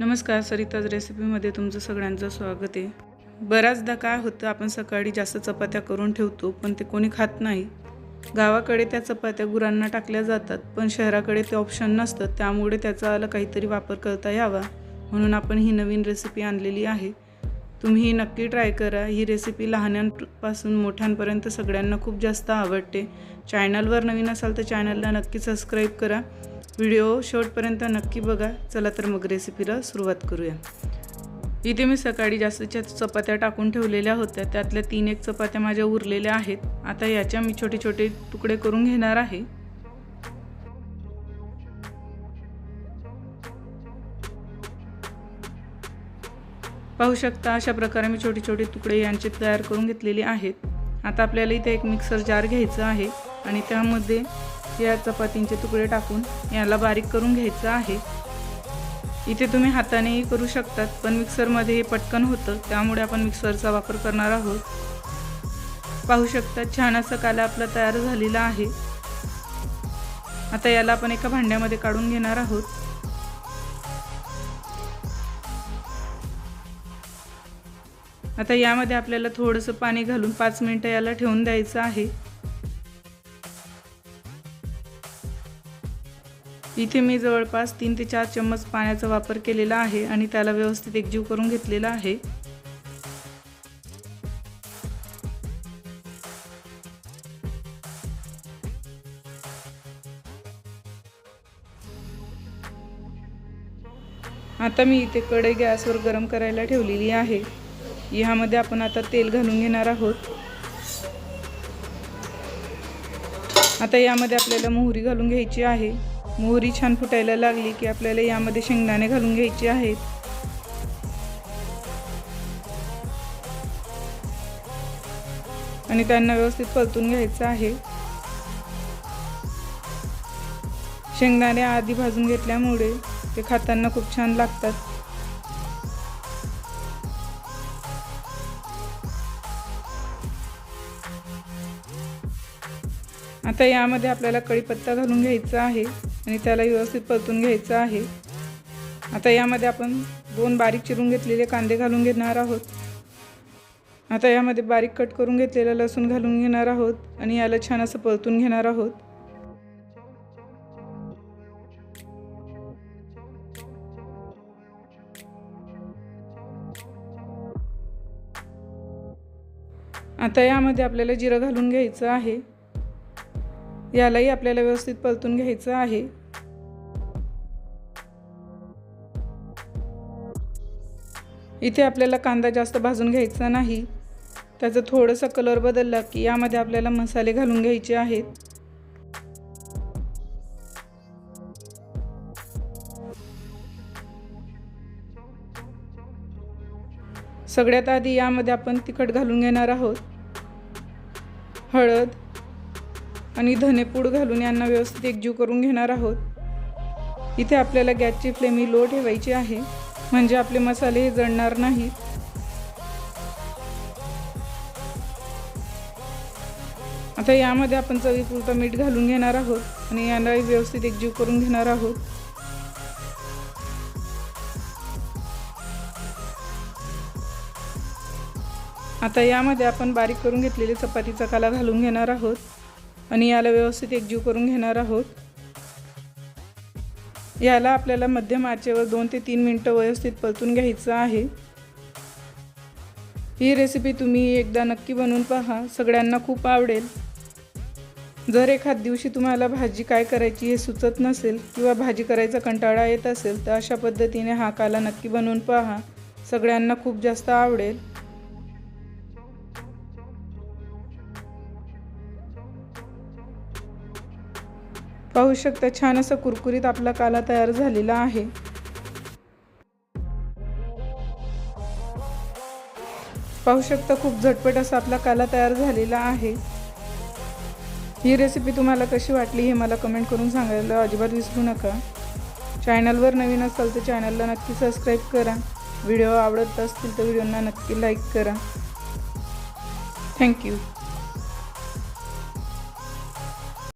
नमस्कार सरिताज रेसिपीमध्ये तुमचं सगळ्यांचं स्वागत आहे. बऱ्याचदा काय होतं आपण सकाळी जास्त चपात्या करून ठेवतो पण ते कोणी खात नाही. गावाकडे त्या चपात्या गुरांना टाकल्या जातात पण शहराकडे ते ऑप्शन नसतं त्यामुळे त्याचा आला काहीतरी वापर करता यावा म्हणून आपण ही नवीन रेसिपी आणलेली आहे. तुम्ही ही नक्की ट्राय करा. ही रेसिपी लहानांपासून मोठ्यांपर्यंत सगळ्यांना खूप जास्त आवडते. चॅनलवर नवीन असाल तर चॅनलला नक्की सबस्क्राईब करा. व्हिडिओ शेवटपर्यंत नक्की बघा. चला तर मग रेसिपीला सुरुवात करूया. इथे मी सकाळी जास्तीच्या चपात्या टाकून ठेवलेल्या होत्या त्यातल्या तीन एक चपात्या माझ्या उरलेल्या आहेत. आता याच्या मी छोटे छोटे तुकडे करून घेणार आहे. पाहू शकता अशा प्रकारे मी छोटे छोटे तुकडे यांचे तयार करून घेतलेले आहेत. आता आपल्याला इथे एक मिक्सर जार घ्यायचं आहे आणि त्यामध्ये या चपातींचे तुकडे टाकून याला बारीक करून घ्यायचं आहे. इथे तुम्ही हातानेही करू शकतात पण मिक्सरमध्ये हे पटकन होतं त्यामुळे आपण मिक्सरचा वापर करणार आहोत. पाहू शकता छान असा काला आपला तयार झालेला आहे. आता याला आपण एका भांड्यामध्ये काढून घेणार आहोत. आता यामध्ये आपल्याला थोडंसं पाणी घालून पाच मिनटं याला ठेवून द्यायचं आहे. इथे मी जवळपास तीन ते चार चम्मच पाण्याचा वापर केलेला आहे आणि त्याला व्यवस्थित एकजीव करून घेतलेला आहे. आता मी इथे कढई गॅसवर गरम करायला ठेवलेली आहे. ह्यामध्ये आपण आता तेल घालून घेणार आहोत. आता यामध्ये आपल्याला मोहरी घालून घ्यायची आहे. मोहरी छान फुटायला लागली की आपल्याला यामध्ये शेंगदाणे घालून घ्यायचे आहेत. आणि त्यांना व्यवस्थित परतून घ्यायचं आहे. शेंगदाणे आधी भाजून घेतल्यामुळे ते खाताना खूप छान लागतात. आता यामध्ये आपल्याला कढीपत्ता घालून घ्यायचा आहे. आणि त्याला व्यवस्थित परतून घ्यायचं आहे. आता यामध्ये आपण दोन बारीक चिरून घेतलेले कांदे घालून घेणार आहोत. आता यामध्ये बारीक कट करून घेतलेलं लसूण घालून घेणार आहोत आणि याला छान असं परतून घेणार आहोत. आता यामध्ये आपल्याला जिरं घालून घ्यायचं आहे. यालाही आपल्याला व्यवस्थित परतून घ्यायचं आहे. इथे आपल्याला कांदा जास्त भाजून घ्यायचा नाही. त्याचं थोडंसं कलर बदलला की यामध्ये आपल्याला मसाले घालून घ्यायचे आहेत. सगळ्यात आधी यामध्ये आपण तिखट घालून घेणार आहोत. हळद आणि धनेपूड घालून यांना व्यवस्थित एकजीव करून घेणार आहोत. इथे आपल्याला गॅसची फ्लेम ही लो ठेवायची आहे. म्हणजे आपले मसाले हे जळणार नाहीत. आता यामध्ये आपण चवीपुरतं मीठ घालून घेणार आहोत आणि यांनाही व्यवस्थित एकजीव करून घेणार आहोत. आता यामध्ये आपण बारीक करून घेतलेले चपातीचा काला घालून घेणार आहोत. आणि याला व्यवस्थित एकजीव करून घेणार आहोत. याला आपल्याला मध्यम आचेवर दोन ते तीन मिनटं व्यवस्थित परतून घ्यायचं आहे. ही रेसिपी तुम्ही एकदा नक्की बनवून पहा सगळ्यांना खूप आवडेल. जर एखाद दिवशी तुम्हाला भाजी काय करायची हे सुचत नसेल किंवा भाजी करायचा कंटाळा येत असेल तर अशा पद्धतीने हा काला नक्की बनवून पहा. सगळ्यांना खूप जास्त आवडेल. पाहू शकता छान असा कुरकुरीत आपला काला तयार झालेला आहे. पाहू शकता खूप झटपट असा आपला काला तयार झालेला आहे. ही रेसिपी तुम्हाला कशी वाटली हे मला कमेंट करून सांगायला अजिबात विसरू नका. चॅनलवर नवीन असाल तर चॅनलला नक्की सबस्क्राईब करा. व्हिडिओ आवडत असतील तर व्हिडिओंना नक्की लाईक करा. थँक्यू